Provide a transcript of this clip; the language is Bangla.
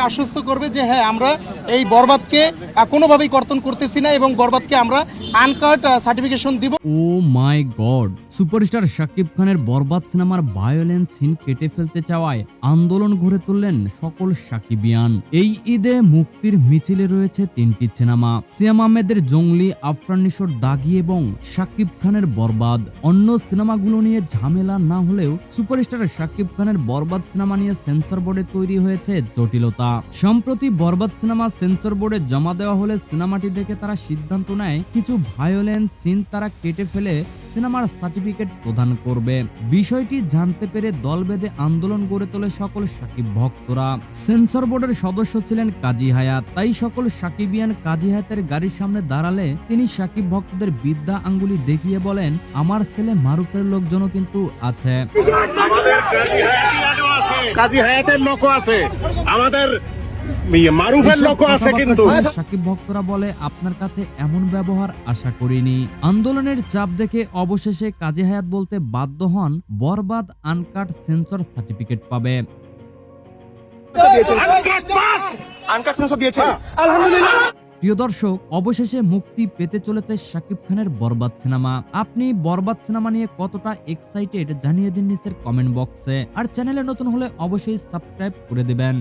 আশ্বস্ত করবে যে হ্যাঁ আমরা এই বরবাদকে কোনোভাবেই কর্তন করতেছি না এবং বরবাদকে আমরা আনকাট সার্টিফিকেশন দিব। Oh my god. Superstar Shakib খানের বরবাদ সিনেমার ভায়োলেন্স সিন কেটে ফেলতে চাওয়ায় আন্দোলন গড়ে তুললেন সকল সাকিবিয়ান। এই ঈদে মুক্তির মিছিলে রয়েছে তিনটি সিনেমা। সিয়াম আহমেদের জঙ্গলি আফরান নিশোর দাগি এবং শাকিব খানের বরবাদ। অন্য সিনেমাগুলো নিয়ে ঝামেলা না হলেও সুপারস্টার শাকিব খানের বরবাদ সিনেমা নিয়ে সেন্সর বোর্ডে তৈরি হয়েছে জটিলতা। সম্প্রতি বরবাদ সিনেমা সেন্সর বোর্ডে জমা দেওয়া হলে সিনেমাটি দেখে তারা সিদ্ধান্ত নেয়, কিছু ভায়োলেন্স সিন তারা কেটে ফেলে সিনেমার সার্টিফিকেট প্রদান করবে। বিষয়টি জানতে পেরে দল বেঁধে আন্দোলন গড়ে তোলে সকল সাকিব ভক্তরা। সেন্সর বোর্ডের সদস্য ছিলেন কাজী হায়াত, তাই সকল সাকিবিয়ান কাজী হায়াতের গাড়ির সামনে দাঁড়ালে তিনি সাকিব ভক্তদের বিদ্যা আঙ্গুলি দেখিয়ে বলেন, আমার ছেলে মারুফের লোকজনও কিন্তু আছে। কাজী হায়াতের লোকও আছে। আমাদের মারুফের এসব আছে কিন্তু। সাকিব ভক্তরা বলে আপনার কাছে এমন ব্যবহার আশা করিনি। আন্দোলনের চাপ দেখে অবশেষে কাজী হায়াত বলতে বাধ্য হন বরবাদ আনকাট সেন্সর সার্টিফিকেট পাবে। আনকাট সেন্সর দিয়েছে। আলহামদুলিল্লাহ। প্রিয় দর্শক অবশেষে মুক্তি পেতে চলেছে শাকিব খানের বরবাদ সিনেমা। আপনি বরবাদ সিনেমা নিয়ে কতটা এক্সাইটেড জানিয়ে দিন নিচের কমেন্ট বক্সে আর চ্যানেলে নতুন হলে অবশ্যই সাবস্ক্রাইব করে দিবেন।